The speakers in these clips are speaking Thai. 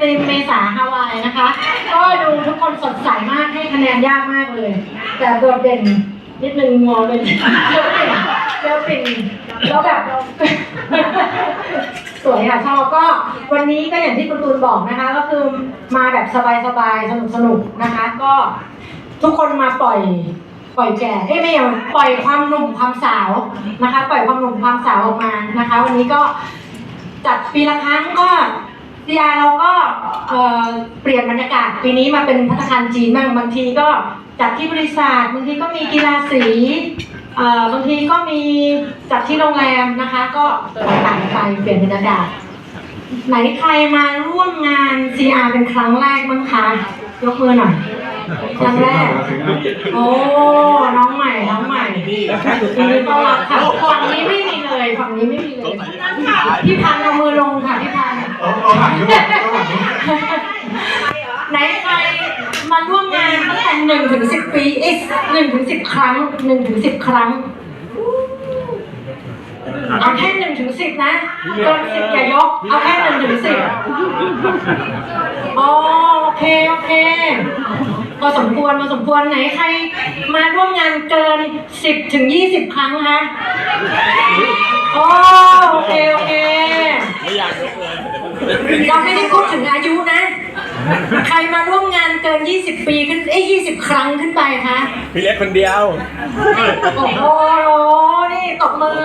ธีมเมษาฮาวายนะคะ ก็ดูทุกคนสดใสมากให้คะแนนยากมากเลย แต่โดดเด่นนิดนึงงอเลยเจ้าปิ่นเจ้าปิ่นแล้วแบบสวยค่ะชอบก็วันนี้ก็อย่างที่คุณตูนบอกนะคะ ก็คือมาแบบสบายๆสนุกๆนะคะ ก็ทุกคนมาปล่อยปล่อยแก่เอ้ยไม่ใช่ปล่อยความหนุ่มความสาวนะคะ ปล่อยความหนุ่มความสาวออกมานะคะ วันนี้ก็จัดปีละครั้งก็ ซีอาเราก็เอ่อเปลี่ยนบรรยากาศปีนี้มาเป็นพัฒคารจีนบ้างบางทีก็จัดที่บริษัทบางทีก็มีกีฬาสีเอ่อบางทีก็มีจัดที่โรงแรมนะคะ ก็ต่างๆไปเปลี่ยนบรรยากาศไหนใครมาร่วมงาน CR เป็นครั้งแรกบ้างคะยกมือหน่อย ครั้งแรก โอ้ น้องใหม่ น้องใหม่ยินดีต้อนรับค่ะฝั่งนี้ไม่มีเลย ฝั่งนี้ไม่มีเลย พี่พันเอามือลงค่ะ พี่พัน ธุ์เอาหลังด้วยเอาหลังด้วยไหนใครมาร่วมงานตั้งแต่หนึ่งถึงสิบปีเอ๊ะหนึ่งถึงสิบครั้งหนึ่งถึงสิบครั้งเอาแค่หนึ่งถึงสิบนะเกินสิบอย่ายก เอาแค่หนึ่งถึงสิบอ๋อโอเคโอเคพอสมควรพอสมควรไหนใคร มาร่วมงานเกินสิบถึงยี่สิบครั้งคะโอ้โอเคโอเค ไม่อยากยกเลย เราไม่ได้พูดถึงอายุนะ ใครมาร่วมงานเกิน 20 ปีขึ้นเอ้ย20 ครั้งขึ้นไปคะพี่เล็กคนเดียว โอ้โหนี่ตบมือ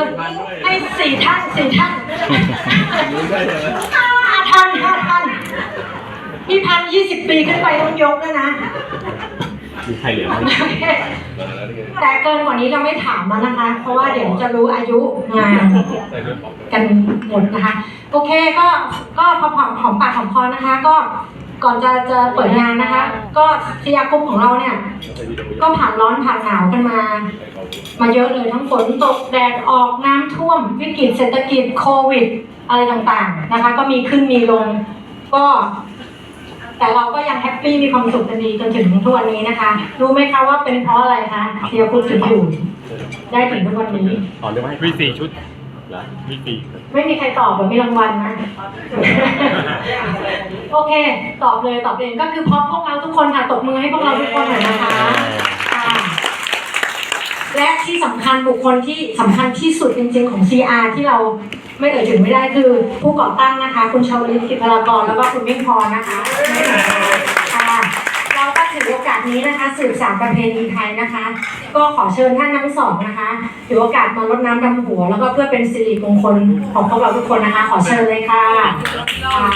ให้สี่ท่านสี่ท่านห้าท่านห้าท่านพี่พันยี่สิบปีขึ้นไปต้องยกด้วยนะ มีใครเหลือไหมแต่เกินกว่านี้เราไม่ถามแล้วนะคะ เพราะว่าเดี๋ยวจะรู้อายุงานกันหมดนะคะ โอเคก็ก็พอหอมหอมปากหอมคอนะคะ ก็ ก่อนจะจะเปิดงานนะคะ ก็ซียากุมของเราเนี่ย ก็ผ่านร้อนผ่านหนาวกันมา มาเยอะเลยทั้งฝนตกแดดออกน้ำท่วม วิกฤตเศรษฐกิจโควิด อะไรต่างๆนะคะ ก็มีขึ้นมีลง ก็ แต่เราก็ยังแฮปปี้มีความสุขกันดีจนถึงทุกวันนี้นะคะ รู้ไหมคะว่าเป็นเพราะอะไรคะเซียกุมถึงอยู่ได้ถึงทุกวันนี้ตอนได้ไหมมีสี่ชุด เหรอมีสี่ไม่มีใครตอบแบบมีรางวัลนะ โอเค ตอบเลยตอบเองก็คือพร้อมพวกเราทุกคนค่ะตบมือให้พวกเราทุกคนหน่อยนะคะค่ะและที่สำคัญบุคคลที่สำคัญที่สุดจริงๆของ CR ที่เราไม่เอ่ยถึงไม่ได้คือผู้ก่อตั้งนะคะ คุณชาวลิตกิจพลากรแล้วก็คุณมิ่งพรนะคะค่ะเรา ก็ถือโอกาสนี้นะคะสืบสานประเพณีไทยนะคะ ก็ขอเชิญท่านทั้งสองนะคะถือโอกาสมารดน้ำดำหัว แล้วก็เพื่อเป็นสิริมงคลของพวกเราทุกคนนะคะ ขอเชิญเลยค่ะค่ะ